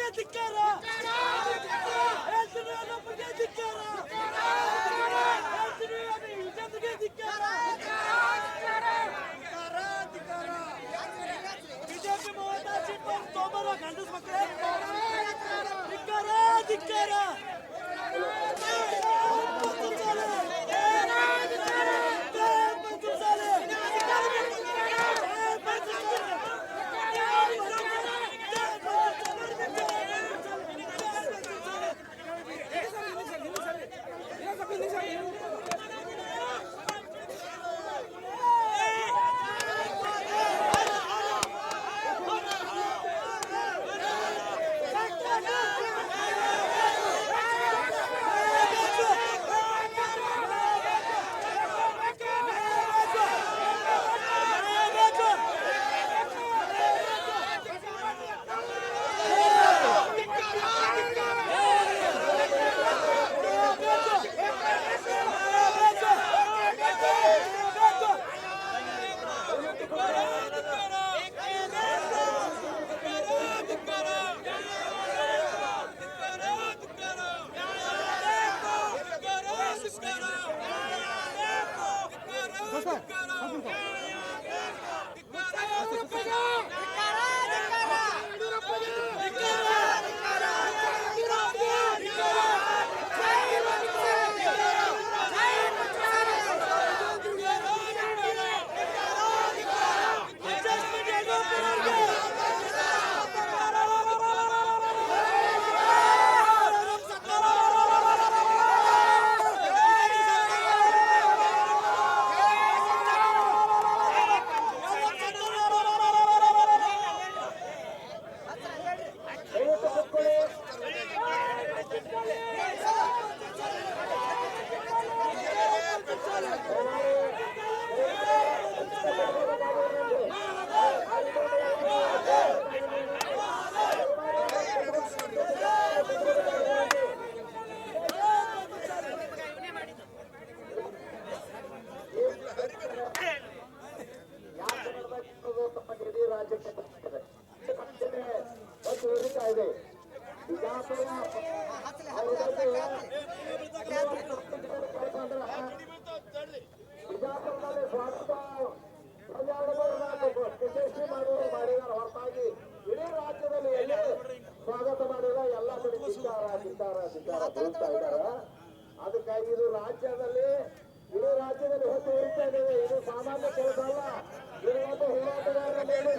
Dikkat dikkat ha. ರಾಜ್ಯದಲ್ಲಿ ಇಡೀ ರಾಜ್ಯದಲ್ಲಿ ಹೊತ್ತು ಇರ್ತೇವೆ ಇದು. ಸಾಮಾನ್ಯ ಕೆಲಸ ಅಲ್ಲ. ಇರುವಂತಹ ಹೋರಾಟಗಾರರ ಮೇಲೆ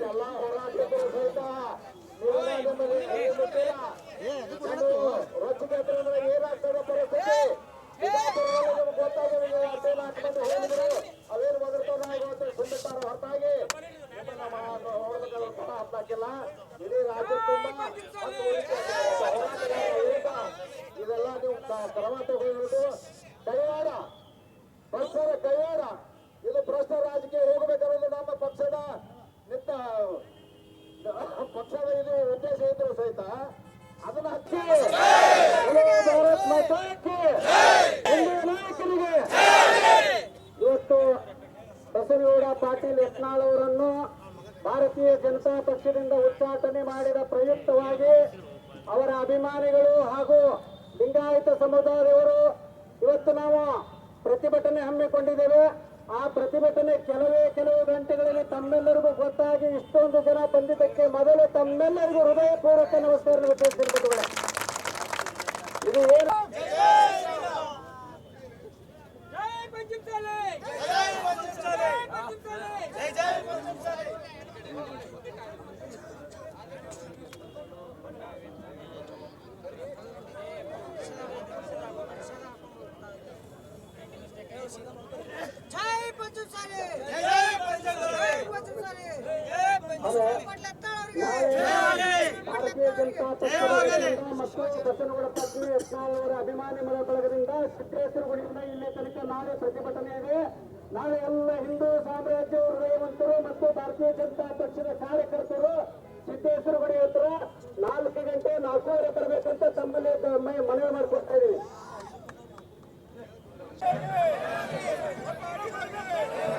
Allah ona ಅಭಿಮಾನಿಗಳು ಹಾಗೂ ಲಿಂಗಾಯತ ಸಮುದಾಯದವರು, ಇವತ್ತು ನಾವು ಪ್ರತಿಭಟನೆ ಹಮ್ಮಿಕೊಂಡಿದ್ದೇವೆ. ಆ ಪ್ರತಿಭಟನೆ ಕೆಲವೇ ಕೆಲವು ಗಂಟೆಗಳಲ್ಲಿ ತಮ್ಮೆಲ್ಲರಿಗೂ ಗೊತ್ತಾಗಿ ಇಷ್ಟೊಂದು ಜನ ಬಂದಿದ್ದಕ್ಕೆ ಮೊದಲು ತಮ್ಮೆಲ್ಲರಿಗೂ ಹೃದಯಪೂರ್ವಕ ನಮಸ್ಕಾರ ಇದು ಏನು? ಭಾರತೀಯ ಜನತಾ ಪಕ್ಷದ ಮತ್ತು ಬಸನಗೌಡ ಪತ್ನಿ ಯತ್ನಾಳ್ ಅಭಿಮಾನಿ ಮನ ಬಳಗದಿಂದ ಸಿದ್ದೇಶ್ವರಗುಡಿಯಿಂದ ಇಲ್ಲಿ ತನಕ ನಾಳೆ ಪ್ರತಿಭಟನೆ ಇದೆ ನಾಳೆ ಎಲ್ಲ ಹಿಂದೂ ಸಾಮ್ರಾಜ್ಯ ಹೃದಯವಂತರು ಮತ್ತು ಭಾರತೀಯ ಜನತಾ ಪಕ್ಷದ ಕಾರ್ಯಕರ್ತರು ಸಿದ್ದೇಶ್ವರಗುಡಿ ಹತ್ರ ನಾಲ್ಕು ಗಂಟೆ ನಾಲ್ಕೂವರೆ ಬರಬೇಕಂತ ತಮ್ಮಲ್ಲಿ ಮನವಿ ಮಾಡಿಕೊಡ್ತಾ ಇದ್ದೀವಿ Thank you.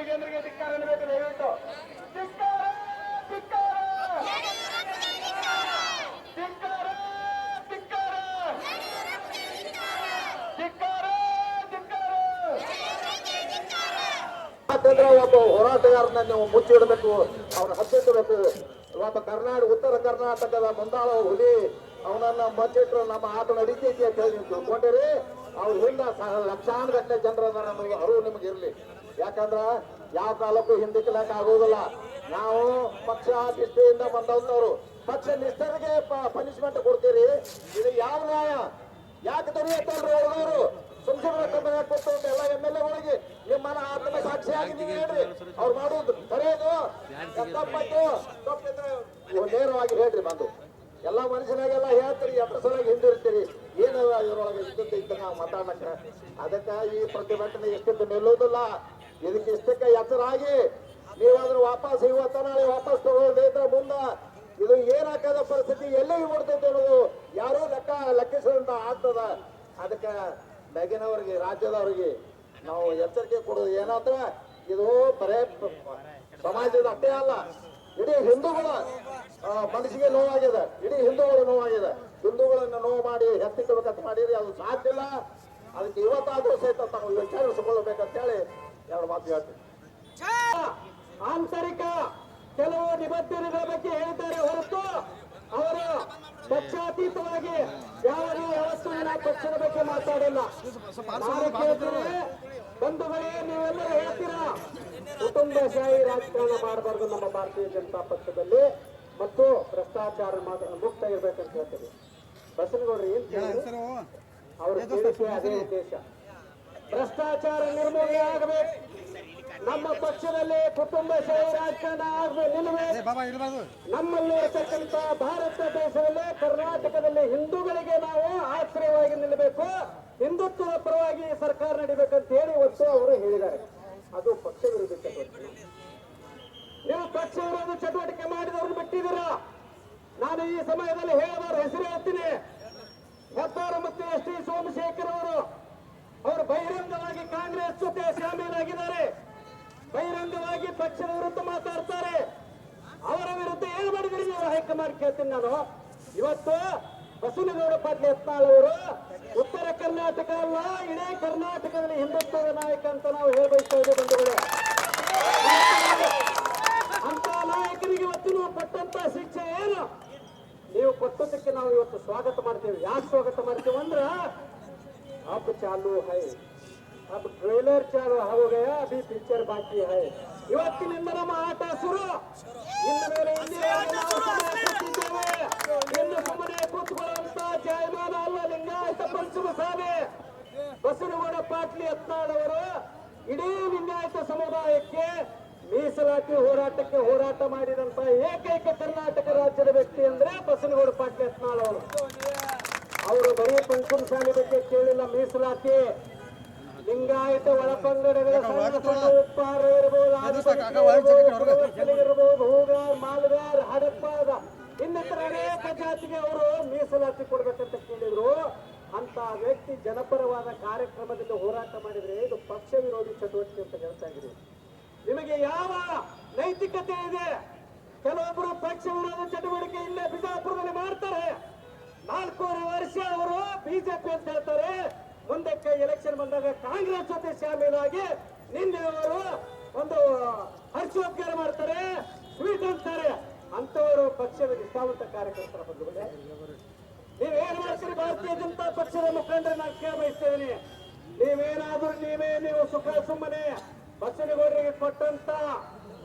ವಿಜೇಂದ್ರಿಗೆ ಧಿಕ್ಕಾರ ಅನ್ನಬೇಕು, ದಯವಿಟ್ಟು. ಧಿಕ್ಕಾರ ಧಿಕ್ಕಾರ. ಧಿಕ್ಕಾರ ಯಾಕಂದ್ರೆ ಒಬ್ಬ ಹೋರಾಟಗಾರನ ನೀವು ಮುಚ್ಚಿಡಬೇಕು ಅವನ ಹತ್ತಿಸಬೇಕು ಒಬ್ಬ ಕರ್ನಾಟಕ ಉತ್ತರ ಕರ್ನಾಟಕದ ಮುಂದಾಳ ಹುಲಿ, ಅವನನ್ನ ಮಚ್ಚಿಟ್ರು ನಮ್ಮ ಆಟ ನಡೀತೈತಿ ಅಂತ ಹೇಳಿ ನೀವು ತಿಳ್ಕೊಂಡಿರಿ. ಅವ್ರ ಹಿಂದ ಲಕ್ಷಾನುಗಟ್ಟಲೆ ಜನರ ಅರಿವು ನಿಮಗೆ ಇರಲಿ ಯಾಕಂದ್ರ ಯಾವ ಕಾಲಕ್ಕೂ ಹಿಂದಿಕ್ಲಕ್ ಆಗೋದಿಲ್ಲ. ನಾವು ಪಕ್ಷ ನಿಷ್ಠೆಯಿಂದ ಬಂದವರು ಪಕ್ಷ ನಿಷ್ಠರಿಗೆ ಪನಿಷ್ಮೆಂಟ್ ಕೊಡ್ತೀರಿ. ಇದು ಯಾವ ನ್ಯಾಯ? ಯಾಕೆ ತಡೆಯುತ್ತಲ್ರಿ ಹುಡುಗರು ಸುಮ್ಸುಮ್ಮನೆ ಕಬ್ಬನ ಕೊಟ್ಟು ಎಲ್ಲ ಎಂ ಎಲ್ ಎಗಳಿಗೆ ನಿಮ್ಮನ್ನ ಆತ್ಮ ಸಾಕ್ಷಿಯಾಗಿ ನೀವು ಹೇಳ್ರಿ. ಅವ್ರು ಮಾಡೋದು ಸರಿಯದು ತಪ್ಪಾಯ್ತು ತಪ್ಪಿದ್ರೆ ನೇರವಾಗಿ ಹೇಳ್ರಿ ಬಂದು. ಎಲ್ಲ ಮನುಷ್ಯನಾಗೆಲ್ಲ ಹೇಳ್ತೀರಿ, ಎಷ್ಟೋ ಸಲ ಹಿಂದಿರ್ತೀರಿ ಏನು ಇದ್ರೊಳಗೆ ಇದ್ದದ್ದು ಇದ್ದ ನಾವು ಮಾತಾಡಕ್ಕೆ ಅದಕ್ಕೆ ಈ ಪ್ರತಿಭಟನೆ ಎಷ್ಟಿದ್ದು ನಿಲ್ಲುವುದಿಲ್ಲ. ಇದಕ್ಕೆ ಇಷ್ಟಕ್ಕೆ ಎಚ್ಚರಾಗಿ ನೀವಾದ್ರೂ ವಾಪಸ್ ಇವತ್ತ ನಾಳೆ ವಾಪಸ್ ತಗೊಳ್ಳೋದೈತೆ ಮುಂದ ಇದು ಏನಾಗದ ಪರಿಸ್ಥಿತಿ ಎಲ್ಲಿಗೆ ಬಿಡ್ತೈತೆ ಅನ್ನೋದು ಯಾರೂ ಲೆಕ್ಕ ಲೆಕ್ಕಿಸದಂತ ಆಗ್ತದ. ಅದಕ್ಕೆ ಬೆಗಿನವ್ರಿಗೆ ರಾಜ್ಯದವ್ರಿಗೆ ನಾವು ಎಚ್ಚರಿಕೆ ಕೊಡೋದು ಏನಂದ್ರೆ ಇದು ಬರೇ ಸಮಾಜದ ಅಷ್ಟೇ ಅಲ್ಲ. ಇಡೀ ಹಿಂದೂಗಳ ಮನಸ್ಸಿಗೆ ನೋವಾಗಿದೆ. ಇಡೀ ಹಿಂದೂಗಳು ನೋವಾಗಿದೆ. ಹಿಂದೂಗಳನ್ನ ನೋವು ಮಾಡಿ ಹೆತ್ತಿಕೊಳ್ಬೇಕಂತ ಮಾಡಿರಿ ಅದು ಸಾಧ್ಯ ಇಲ್ಲ. ಅದಕ್ಕೆ ಇವತ್ತಾದ್ರೂ ಸಹಿತ ತಾವು ವಿಚಾರಿಸಿಕೊಳ್ಬೇಕಂತ ಹೇಳಿ ಎರಡು ಮಾತು ಹೇಳ್ತೀನಿ? ಆಂತರಿಕ ಕೆಲವು ನಿಬಂಧನೆಗಳ ಬಗ್ಗೆ ಹೇಳಿದ್ದಾರೆ ಹೊರತು ಅವರು ಪಕ್ಷಾತೀತವಾಗಿ ಯಾವ ವಸ್ತುವಿನ ಪಕ್ಷದ ಬಗ್ಗೆ ಮಾತಾಡಿಲ್ಲ. ನಾನು ಕೇಳ್ತೇನೆ ಬಂಧುಗಳೇ ನೀವೆಲ್ಲರೂ ಹೇಳ್ತೀರಾ? ಕುಟುಂಬಶಾಹಿ ರಾಜಕಾರಣ ಮಾಡಬಾರ್ದು ನಮ್ಮ ಭಾರತೀಯ ಜನತಾ ಪಕ್ಷದಲ್ಲಿ ಮತ್ತು ಭ್ರಷ್ಟಾಚಾರ ಮಾತ್ರ ಮುಕ್ತ ಇರ್ಬೇಕಂತ ಹೇಳ್ತೀವಿ ಬಸನಗೌಡ್ರು ಏನ್? ಅವ್ರ ಅದೇ ಉದ್ದೇಶ. ಭ್ರಷ್ಟಾಚಾರ ನಿರ್ಮೂಲನೆ ಆಗಬೇಕು. ನಮ್ಮ ಪಕ್ಷದಲ್ಲಿ ಕುಟುಂಬಶಾಹಿ ರಾಜಕಾರಣ ಆಗಬೇಕು ನಿಲ್ಲಬೇಕು ನಮ್ಮಲ್ಲಿ ಇರತಕ್ಕಂತ ಭಾರತ ದೇಶದಲ್ಲಿ ಕರ್ನಾಟಕದಲ್ಲಿ ಹಿಂದೂಗಳಿಗೆ ನಾವು ಆಶ್ರಯವಾಗಿ ನಿಲ್ಲಬೇಕು. ಹಿಂದುತ್ವದ ಪರವಾಗಿ ಸರ್ಕಾರ ನಡಿಬೇಕಂತ ಹೇಳಿ ಇವತ್ತು ಅವರು ಹೇಳಿದ್ದಾರೆ. ಅದು ಪಕ್ಷ ವಿರೋಧಿ ಚಟುವಟಿಕೆ. ನೀವು ಪಕ್ಷ ವಿರೋಧಿ ಚಟುವಟಿಕೆ ಮಾಡಿದವ್ರನ್ನ ಬಿಟ್ಟಿದ್ದೀರಾ? ನಾನು ಈ ಸಮಯದಲ್ಲಿ ಹೇಳಬಾರ ಹೆಸರು ಹೇಳ್ತೀನಿ. ಹೆಬ್ಬಾರು ಮತ್ತು ಎಸ್ ಟಿ ಸೋಮಶೇಖರ್ ಅವರು ಅವರು ಬಹಿರಂಗವಾಗಿ ಕಾಂಗ್ರೆಸ್ ಜೊತೆ ಶಾಮೀಲಾಗಿದ್ದಾರೆ. ಬಹಿರಂಗವಾಗಿ ಪಕ್ಷದ ವಿರುದ್ಧ ಮಾತಾಡ್ತಾರೆ. ಅವರ ವಿರುದ್ಧ ಏನು ಮಾಡಿದ್ರಿ ನೀವು ಹೈಕಮಾಂಡ್ ಕೇಳ್ತೀನಿ ನಾನು. ಇವತ್ತು ಬಸವನಗೌಡ ಪಾಟೀಲ್ ಅವರು ಉತ್ತರ ಕರ್ನಾಟಕ ಅಲ್ಲ, ಇಡೀ ಕರ್ನಾಟಕದಲ್ಲಿ ಹಿಂದುತ್ವದ ನಾಯಕ ಅಂತ ನಾವು ಹೇಳ್ಬಯಸ್ತಾ ಇದ್ದೇವೆ ಬಂಧುಗಳೇ. ಅಂತ ನಾಯಕರಿಗೆ ಇವತ್ತು ನೀವು ಕೊಟ್ಟಂತ ಶಿಕ್ಷೆ ಏನು? ನೀವು ಕೊಟ್ಟದಕ್ಕೆ ನಾವು ಇವತ್ತು ಸ್ವಾಗತ ಮಾಡ್ತೇವೆ. ಯಾಕೆ ಸ್ವಾಗತ ಮಾಡ್ತೇವೆ ಅಂದ್ರ अब चालू है अब ट्रेलर चालू हो गया अभी पिक्चर बाकी है ಇವತ್ತಿನಿಂದ ನಮ್ಮ ಆಟ ಶುರು ಇನ್ನು ಮೇಲೆ ಇಲ್ಲಿಯವರೆಗೆ ನಾವು ಸುಮ್ಮನೆ ಕೂತಿದ್ದೇವೆ ಇನ್ನು ಸುಮ್ಮನೆ ಕೂತ್ಕೊಳ್ಳುವಂತ ಜಾಯಮಾನ ಅಲ್ಲ ಲಿಂಗಾಯತ ಪಂಚಮಸಾಲೆ ಬಸವನಗೌಡ ಪಾಟ್ಲಿ ಯತ್ನಾಳ್ ಅವರು ಇಡೀ ಲಿಂಗಾಯತ ಸಮುದಾಯಕ್ಕೆ ಮೀಸಲಾತಿ ಹೋರಾಟಕ್ಕೆ ಹೋರಾಟ ಮಾಡಿದಂತ ಏಕೈಕ ಕರ್ನಾಟಕ ರಾಜ್ಯದ ವ್ಯಕ್ತಿ ಅಂದ್ರೆ ಬಸವನಗೌಡ ಪಾಟ್ಲಿ ಯತ್ನಾಳ್ ಅವರು ಅವರು ಬರೀ ಪಂಚಮ ಶಾಲೆ ಬಗ್ಗೆ ಕೇಳಿಲ್ಲ ಮೀಸಲಾತಿ. ಲಿಂಗಾಯತ ಒಳಪಂಗಡಗಳ ಉಪ್ಪಾರ ಇರಬಹುದು ಹೂಗಾರ್ ಮಾಲ್ಗಾರ್ ಹಡಪ್ಪಾದ. ಇನ್ನಿತರ ಅನೇಕ ಜಾತಿಗೆ ಅವರು ಮೀಸಲಾತಿ ಕೊಡ್ಬೇಕಂತ ಕೇಳಿದ್ರು. ಅಂತ ವ್ಯಕ್ತಿ ಜನಪರವಾದ ಕಾರ್ಯಕ್ರಮದಲ್ಲಿ ಹೋರಾಟ ಮಾಡಿದ್ರೆ ಇದು ಪಕ್ಷ ವಿರೋಧಿ ಚಟುವಟಿಕೆ ಅಂತ ಹೇಳ್ತಾ ಇದ್ರು ನಿಮಗೆ ಯಾವ ನೈತಿಕತೆ ಇದೆ? ಕೆಲವೊಬ್ಬರು ಪಕ್ಷ ವಿರೋಧ ಚಟುವಟಿಕೆ ಇಲ್ಲೇ ಬಿಜಾಪುರದಲ್ಲಿ ಮಾಡ್ತಾರೆ. ನಾಲ್ಕೂವರೆ ವರ್ಷ ಅವರು ಬಿಜೆಪಿ ಅಂತ ಹೇಳ್ತಾರೆ. ಮುಂದಕ್ಕೆ ಎಲೆಕ್ಷನ್ ಬಂದಾಗ ಕಾಂಗ್ರೆಸ್ ಜೊತೆ ಶಾಮೀಲಾಗಿ ನಿನ್ನೆ ಅವರು ಒಂದು ಹರ್ಷೋದ್ಗಾರ ಮಾಡ್ತಾರೆ. ಸ್ವೀಟ್ ಅಂತಾರೆ. ಅಂತವರು ಪಕ್ಷದ ನಿಷ್ಠಾವಂತ ಕಾರ್ಯಕರ್ತರ ಬಂಧುಗಳೇ ನೀವೇನ್ ಮಾಡ್ತೀರಿ ಭಾರತೀಯ ಜನತಾ ಪಕ್ಷದ ಮುಖಂಡರ ನಾನು ಕೇಳ ಬಯಸ್ತೇನೆ ನೀವೇನಾದ್ರೂ ನೀವೇ, ನೀವು ಸುಖ ಸುಮ್ಮನೆ ಬಸವನಗೌಡರಿಗೆ ಕೊಟ್ಟಂತ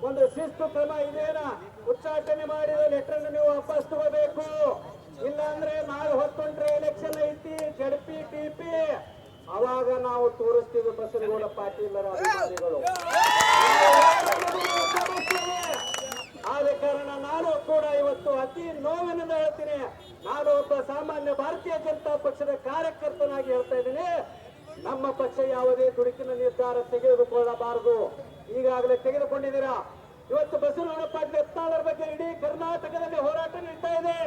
ಒಂದು ಶಿಸ್ತು ಕ್ರಮ ಇದೇನ? ಉಚ್ಚಾಟನೆ ಮಾಡಿದ ಲೆಟರ್ ನೀವು ವಾಪಸ್ ತಗೋಬೇಕು. ಇಲ್ಲ ಅಂದ್ರೆ ನಾಳೆ ಹೊತ್ತೊಂಡ್ರೆ ಎಲೆಕ್ಷನ್ ಐತಿ ಜಡ್ಪಿ ಟಿಪಿ. ಅವಾಗ ನಾವು ತೋರಿಸ್ತೀವಿ ಬಸವನಗೌಡ ಪಾಟೀಲರ ಅಭಿಮಾನಿಗಳು ಆದ ಕಾರಣ ನಾನು ಕೂಡ ಇವತ್ತು ಅತಿ ನೋವಿನಿಂದ ಹೇಳ್ತೀನಿ. ನಾನು ಒಬ್ಬ ಸಾಮಾನ್ಯ ಭಾರತೀಯ ಜನತಾ ಪಕ್ಷದ ಕಾರ್ಯಕರ್ತನಾಗಿ ಹೇಳ್ತಾ ಇದ್ದೀನಿ. ನಮ್ಮ ಪಕ್ಷ ಯಾವುದೇ ದುಡುಕಿನ ನಿರ್ಧಾರ ತೆಗೆದುಕೊಳ್ಳಬಾರದು. ಈಗಾಗಲೇ ತೆಗೆದುಕೊಂಡಿದ್ದೀರಾ? ಇವತ್ತು ಬಸವನಗೌಡ ಪಾಟೀಲ್ ಯತ್ನಾಳರ ಬಗ್ಗೆ ಇಡೀ ಕರ್ನಾಟಕದಲ್ಲಿ ಹೋರಾಟ ನಡೀತಾ ಇದೆ.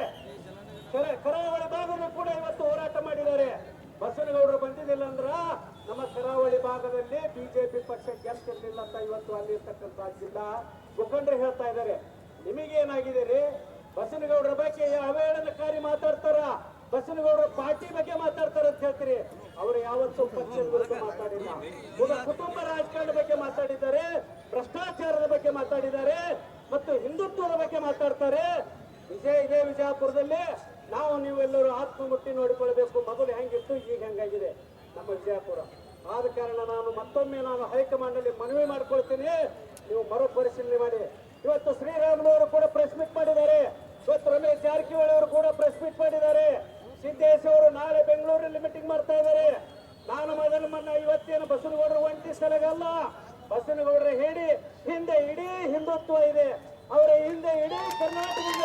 ಕರಾವಳಿ ಭಾಗವನ್ನು ಕೂಡ ಇವತ್ತು ಹೋರಾಟ ಮಾಡಿದ್ದಾರೆ. ಬಸವನಗೌಡರು ಬಂದಿದ್ದಿಲ್ಲ ಅಂದ್ರ ನಮ್ಮ ಕರಾವಳಿ ಭಾಗದಲ್ಲಿ ಬಿಜೆಪಿ ಪಕ್ಷ ಗೆಲ್ತಿರ್ಲಿಲ್ಲ ಅಂತ ಇವತ್ತು ಅಲ್ಲಿರ್ತಕ್ಕಂಥ ಜಿಲ್ಲಾ ಮುಖಂಡರು ಹೇಳ್ತಾ ಇದ್ದಾರೆ. ನಿಮಗೇನಾಗಿದೆ ರೀ? ಬಸನಗೌಡರ ಬಗ್ಗೆ ಅವೇಳನಕಾರಿ ಮಾತಾಡ್ತಾರ? ಬಸನಗೌಡರ ಪಾರ್ಟಿ ಬಗ್ಗೆ ಮಾತಾಡ್ತಾರ ಅಂತ ಹೇಳ್ತೀರಿ. ಅವರು ಯಾವತ್ತೂ ಪಕ್ಷದ ಬಗ್ಗೆ ಮಾತಾಡಿಲ್ಲ. ಈಗ ಕುಟುಂಬ ರಾಜಕಾರಣ ಬಗ್ಗೆ ಮಾತಾಡಿದ್ದಾರೆ, ಭ್ರಷ್ಟಾಚಾರದ ಬಗ್ಗೆ ಮಾತಾಡಿದ್ದಾರೆ, ಮತ್ತು ಹಿಂದುತ್ವದ ಬಗ್ಗೆ ಮಾತಾಡ್ತಾರೆ. ವಿಜಯ ಇದೇ ವಿಜಯಪುರದಲ್ಲಿ ನೀವೆಲ್ಲರೂ ಆತ್ಮ ಮುಟ್ಟಿ ನೋಡಿಕೊಳ್ಬೇಕು ಮೊದಲು ಹೆಂಗಿತ್ತು? ಈಗ ಹೆಂಗಾಗಿದೆ? ನಮ್ಮ ವಿಜಯಪುರ. ಆದ ಕಾರಣ ನಾನು ಮತ್ತೊಮ್ಮೆ ನಾನು ಹೈಕಮಾಂಡಲ್ಲಿ ಮನವಿ ಮಾಡ್ಕೊಳ್ತೀನಿ. ನೀವು ಮರುಪರಿಶೀಲನೆ ಮಾಡಿ. ಇವತ್ತು ಶ್ರೀರಾಮುಲು ಕೂಡ ಪ್ರೆಸ್ ಮೀಟ್ ಮಾಡಿದ್ದಾರೆ. ಇವತ್ತು ರಮೇಶ್ ಜಾರಕಿಹೊಳಿ ಅವರು ಕೂಡ ಪ್ರೆಸ್ ಮೀಟ್ ಮಾಡಿದ್ದಾರೆ. ಸಿದ್ದೇಶ್ ಅವರು ನಾಳೆ ಬೆಂಗಳೂರಲ್ಲಿ ಮೀಟಿಂಗ್ ಮಾಡ್ತಾ ಇದ್ದಾರೆ. ನಾನು ಮೊದಲು ಮನ್ನ ಇವತ್ತೇನು ಬಸವನಗೌಡರು ಒಂಟಿ ಸ್ಥಳಗಲ್ಲ ಬಸನಗೌಡರ ಹೇಳಿ, ಹಿಂದೆ ಇಡೀ ಹಿಂದುತ್ವ ಇದೆ. ಅವರ ಹಿಂದೆ ಇಡೀ ಕರ್ನಾಟಕದಿಂದ.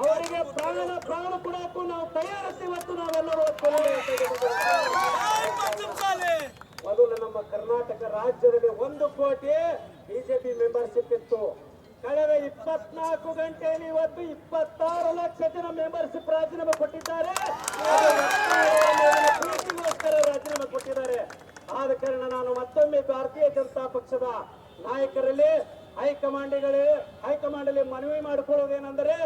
ಅವರಿಗೆ ಪ್ರಾಣ ಪ್ರಾಣ ಕೊಡಕ್ಕೂ ನಾವು ತಯಾರಿಸಿ ಇವತ್ತು ನಾವೆಲ್ಲರೂ ಮೊದಲು ನಮ್ಮ ಕರ್ನಾಟಕ ರಾಜ್ಯದಲ್ಲಿ ಒಂದು ಕೋಟಿ ಬಿಜೆಪಿ ಮೆಂಬರ್ಶಿಪ್ ಇತ್ತು. ಕಳೆದ ಇಪ್ಪತ್ನಾಲ್ಕು ಗಂಟೆಯಲ್ಲಿ ಇವತ್ತು ಇಪ್ಪತ್ತಾರು ಲಕ್ಷ ಜನ ಮೆಂಬರ್ಶಿಪ್ ರಾಜೀನಾಮೆ ಕೊಟ್ಟಿದ್ದಾರೆ. ರಾಜೀನಾಮೆ ಕೊಟ್ಟಿದ್ದಾರೆ. ಆದ ಕಾರಣ ನಾನು ಮತ್ತೊಮ್ಮೆ ಭಾರತೀಯ ಜನತಾ ಪಕ್ಷದ ನಾಯಕರಲ್ಲಿ ಹೈಕಮಾಂಡಿಗಳೇ ಹೈಕಮಾಂಡಲ್ಲಿ ಮನವಿ ಮಾಡಿಕೊಳ್ಳೋದೇನೆಂದರೆ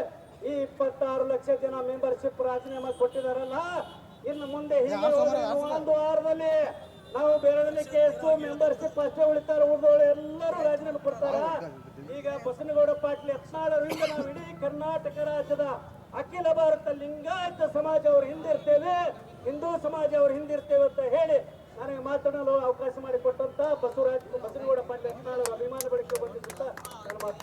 ಈ ಇಪ್ಪತ್ತಾರು ಲಕ್ಷ ಜನ ಮೆಂಬರ್ಶಿಪ್ ರಾಜೀನಾಮೆ ಕೊಟ್ಟಿದಾರಲ್ಲ ಇನ್ನು ಮುಂದೆ ಹೀಗೆ ಒಂದು ವಾರದಲ್ಲಿ ನಾವು ಬೇರೆ ಕೇಸು ಮೆಂಬರ್ಶಿಪ್ ಅಷ್ಟೇ ಉಳಿತಾರ ಉಳಿದವರು ಎಲ್ಲರೂ ರಾಜೀನಾಮೆ ಕೊಡ್ತಾರ. ಈಗ ಬಸನಗೌಡ ಪಾಟೀಲ್ ಯತ್ನಾಳರಿಂದ ನಾವು ಇಡೀ ಕರ್ನಾಟಕ ರಾಜ್ಯದ ಅಖಿಲ ಭಾರತ ಲಿಂಗಾಯತ ಸಮಾಜ ಹಿಂದೆ ಹಿಂದಿರ್ತೇವೆ ಹಿಂದೂ ಸಮಾಜ ಅವರು ಹಿಂದಿರ್ತೇವೆ ಅಂತ ಹೇಳಿ ನನಗೆ ಮಾತನಾಡಲು ಅವಕಾಶ ಮಾಡಿಕೊಟ್ಟಂತ ಬಸವರಾಜ್ ಬಸನಗೌಡ ಪಾಟೀಲ್ ಯತ್ನಾಳ್ ಅಭಿಮಾನ ಬೆಳಕು ಬಂದಿದ್ದಂತ ನನ್ನ ಮಾತು.